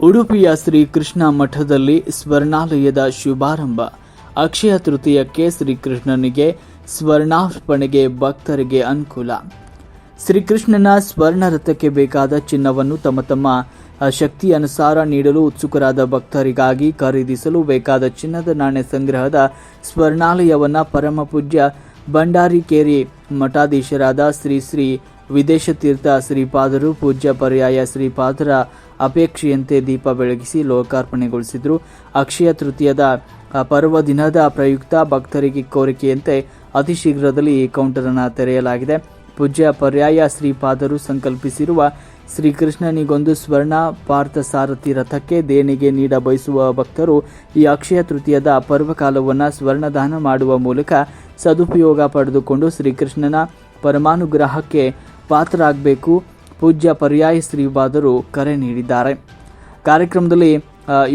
ಉಡುಪಿಯ ಶ್ರೀ ಕೃಷ್ಣ ಮಠದಲ್ಲಿ ಸ್ವರ್ಣಾಲಯದ ಶುಭಾರಂಭ. ಅಕ್ಷಯ ತೃತೀಯಕ್ಕೆ ಶ್ರೀಕೃಷ್ಣನಿಗೆ ಸ್ವರ್ಣಾರ್ಪಣೆಗೆ ಭಕ್ತರಿಗೆ ಅನುಕೂಲ. ಶ್ರೀಕೃಷ್ಣನ ಸ್ವರ್ಣ ರಥಕ್ಕೆ ಬೇಕಾದ ಚಿನ್ನವನ್ನು ತಮ್ಮ ತಮ್ಮ ಶಕ್ತಿ ಅನುಸಾರ ನೀಡಲು ಉತ್ಸುಕರಾದ ಭಕ್ತರಿಗಾಗಿ ಖರೀದಿಸಲು ಬೇಕಾದ ಚಿನ್ನದ ನಾಣ್ಯ ಸಂಗ್ರಹದ ಸ್ವರ್ಣಾಲಯವನ್ನ ಪರಮ ಪೂಜ್ಯ ಭಂಡಾರಿಕೇರಿ ಮಠಾಧೀಶರಾದ ಶ್ರೀ ಶ್ರೀ ವಿದೇಶತೀರ್ಥ ಶ್ರೀಪಾದರು ಪೂಜ್ಯ ಪರ್ಯಾಯ ಶ್ರೀಪಾದರ ಅಪೇಕ್ಷೆಯಂತೆ ದೀಪ ಬೆಳಗಿಸಿ ಲೋಕಾರ್ಪಣೆಗೊಳಿಸಿದರು. ಅಕ್ಷಯ ತೃತೀಯದ ಪರ್ವ ದಿನದ ಪ್ರಯುಕ್ತ ಭಕ್ತರಿಗೆ ಕೋರಿಕೆಯಂತೆ ಅತಿ ಶೀಘ್ರದಲ್ಲಿ ಈ ಕೌಂಟರನ್ನು ತೆರೆಯಲಾಗಿದೆ. ಪೂಜ್ಯ ಪರ್ಯಾಯ ಶ್ರೀಪಾದರು ಸಂಕಲ್ಪಿಸಿರುವ ಶ್ರೀಕೃಷ್ಣನಿಗೊಂದು ಸ್ವರ್ಣ ಪಾರ್ಥ ಸಾರಥಿ ರಥಕ್ಕೆ ದೇಣಿಗೆ ನೀಡ ಬಯಸುವ ಭಕ್ತರು ಈ ಅಕ್ಷಯ ತೃತೀಯದ ಪರ್ವಕಾಲವನ್ನು ಸ್ವರ್ಣದಾನ ಮಾಡುವ ಮೂಲಕ ಸದುಪಯೋಗ ಪಡೆದುಕೊಂಡು ಶ್ರೀಕೃಷ್ಣನ ಪರಮಾನುಗ್ರಹಕ್ಕೆ ಪಾತ್ರರಾಗಬೇಕು. ಪೂಜ್ಯ ಪರ್ಯಾಯ ಶ್ರೀಪಾದರು ಕರೆ ನೀಡಿದ್ದಾರೆ. ಕಾರ್ಯಕ್ರಮದಲ್ಲಿ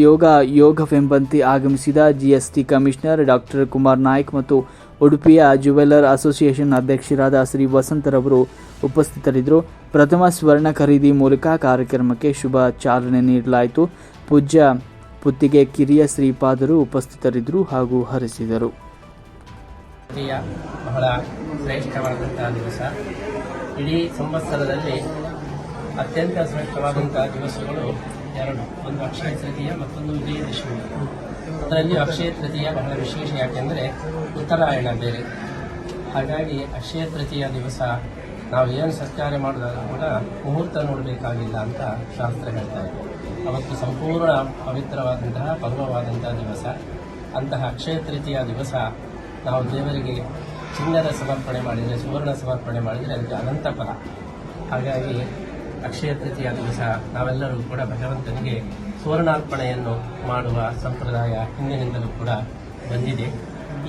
ಯೋಗ, ಯೋಗವೆಂಬಂತೆ ಆಗಮಿಸಿದ GST commissioner doctor Kumar Naik ಮತ್ತು ಉಡುಪಿಯ ಜುವೆಲ್ಲರ್ ಅಸೋಸಿಯೇಷನ್ ಅಧ್ಯಕ್ಷರಾದ ಶ್ರೀ ವಸಂತರವರು ಉಪಸ್ಥಿತರಿದ್ದರು. ಪ್ರಥಮ ಸ್ವರ್ಣ ಖರೀದಿ ಮೂಲಕ ಕಾರ್ಯಕ್ರಮಕ್ಕೆ ಶುಭ ಚಾಲನೆ ನೀಡಲಾಯಿತು. ಪೂಜ್ಯ ಪುತ್ತಿಗೆ ಕಿರಿಯ ಶ್ರೀಪಾದರು ಉಪಸ್ಥಿತರಿದ್ದರು ಹಾಗೂ ಹರಿಸಿದರು. ತೃತೀಯ ಬಹಳ ಶ್ರೇಷ್ಠವಾದಂತಹ ದಿವಸ. ಇಡೀ ಸಂವತ್ಸರದಲ್ಲಿ ಅತ್ಯಂತ ಶ್ರೇಷ್ಠವಾದಂತಹ ದಿವಸಗಳು ಎರಡು. ಒಂದು ಅಕ್ಷಯ ತೃತೀಯ, ಮತ್ತೊಂದು ವಿಜಯದಶಮಿ. ಅದರಲ್ಲಿ ಅಕ್ಷಯ ತೃತೀಯ ಬಹಳ ವಿಶೇಷ, ಯಾಕೆಂದರೆ ಉತ್ತರಾಯಣ ಬೇರೆ. ಹಾಗಾಗಿ ಅಕ್ಷಯ ತೃತೀಯ ದಿವಸ ನಾವು ಏನು ಸತ್ಕಾರ ಮಾಡಿದಾಗ ಕೂಡ ಮುಹೂರ್ತ ನೋಡಬೇಕಾಗಿಲ್ಲ ಅಂತ ಶಾಸ್ತ್ರ ಹೇಳ್ತಾರೆ ಅವತ್ತು ಸಂಪೂರ್ಣ ಪವಿತ್ರವಾದಂತಹ ಪರ್ವವಾದಂತಹ ದಿವಸ. ಅಂತಹ ಅಕ್ಷಯ ತೃತೀಯ ದಿವಸ ನಾವು ದೇವರಿಗೆ ಚಿನ್ನದ ಸಮರ್ಪಣೆ ಮಾಡಿದರೆ, ಸುವರ್ಣ ಸಮರ್ಪಣೆ ಮಾಡಿದರೆ ಅದಕ್ಕೆ ಅನಂತ ಫಲ. ಹಾಗಾಗಿ ಅಕ್ಷಯ ತೃತೀಯ ದಿವಸ ನಾವೆಲ್ಲರೂ ಕೂಡ ಭಗವಂತನಿಗೆ ಸುವರ್ಣಾರ್ಪಣೆಯನ್ನು ಮಾಡುವ ಸಂಪ್ರದಾಯ ಹಿಂದಿನಿಂದಲೂ ಕೂಡ ಬಂದಿದೆ.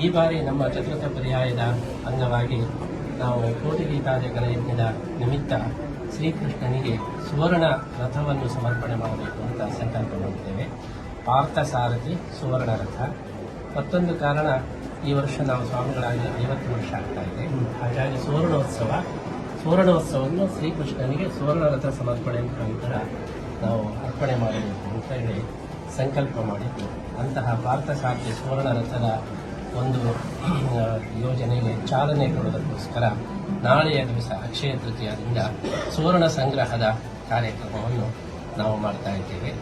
ಈ ಬಾರಿ ನಮ್ಮ ಚತುರ್ಥ ಪರ್ಯಾಯದ ಅಂಗವಾಗಿ ನಾವು ಕೋಟಿ ಗೀತಾದಿಗಳ ಯಜ್ಞದ ನಿಮಿತ್ತ ಶ್ರೀಕೃಷ್ಣನಿಗೆ ಸುವರ್ಣ ರಥವನ್ನು ಸಮರ್ಪಣೆ ಮಾಡಬೇಕು ಅಂತ ಸಂಕಲ್ಪ ಮಾಡಿದ್ದೇವೆ. ಪಾರ್ಥಸಾರಥಿ ಸುವರ್ಣ ರಥ. ಮತ್ತೊಂದು ಕಾರಣ ಈ ವರ್ಷ ನಾವು ಸ್ವಾಮಿಗಳಾಗಿ ಐವತ್ತು ವರ್ಷ ಆಗ್ತಾ ಇದೆ. ಹಾಗಾಗಿ ಸುವರ್ಣೋತ್ಸವ, ಸುವರ್ಣೋತ್ಸವವನ್ನು ಶ್ರೀಕೃಷ್ಣನಿಗೆ ಸುವರ್ಣ ರಥ ಸಮರ್ಪಣೆ ಮುಖಾಂತರ ನಾವು ಅರ್ಪಣೆ ಮಾಡಬೇಕು ಅಂತ ಹೇಳಿ ಸಂಕಲ್ಪ ಮಾಡಿದ್ದು. ಅಂತಹ ಭಾರತ ಸುವರ್ಣ ರಥದ ಒಂದು ಯೋಜನೆಗೆ ಚಾಲನೆ ಕೊಡುವುದಕ್ಕೋಸ್ಕರ ನಾಳೆಯ ದಿವಸ ಅಕ್ಷಯ ತೃತೀಯದಿಂದ ಸುವರ್ಣ ಸಂಗ್ರಹದ ಕಾರ್ಯಕ್ರಮವನ್ನು ನಾವು ಮಾಡ್ತಾ ಇದ್ದೇವೆ.